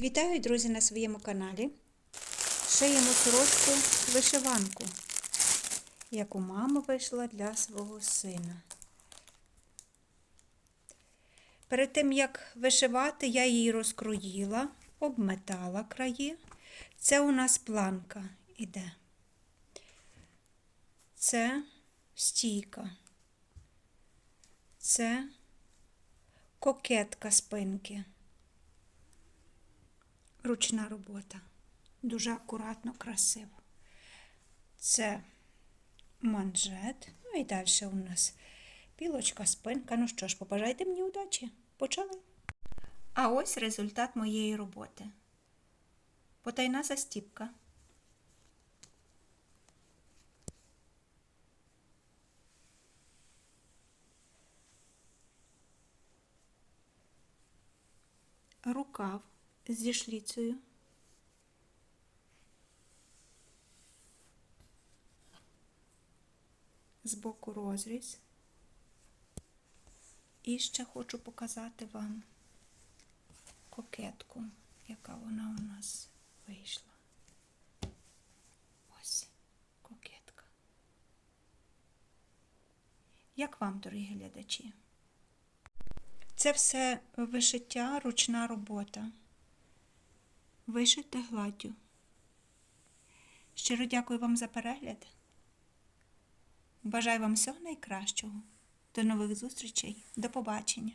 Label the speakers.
Speaker 1: Вітаю, друзі, на своєму каналі. Шиємо сорочку вишиванку, яку мама вийшла для свого сина. Перед тим, як вишивати, я її розкроїла, обметала краї. Це у нас планка іде. Це стійка. Це кокетка спинки. Ручна робота. Дуже акуратно, красиво. Це манжет. Ну і далі у нас пілочка, спинка. Ну що ж, побажайте мені удачі. Почали. А ось результат моєї роботи. Потайна застіпка. Рукав зі шліцею. Збоку розріз. І ще хочу показати вам кокетку, яка вона у нас вийшла. Ось кокетка. Як вам, дорогі глядачі? Це все вишиття, ручна робота. Вишите гладдю. Щиро дякую вам за перегляд. Бажаю вам всього найкращого. До нових зустрічей. До побачення.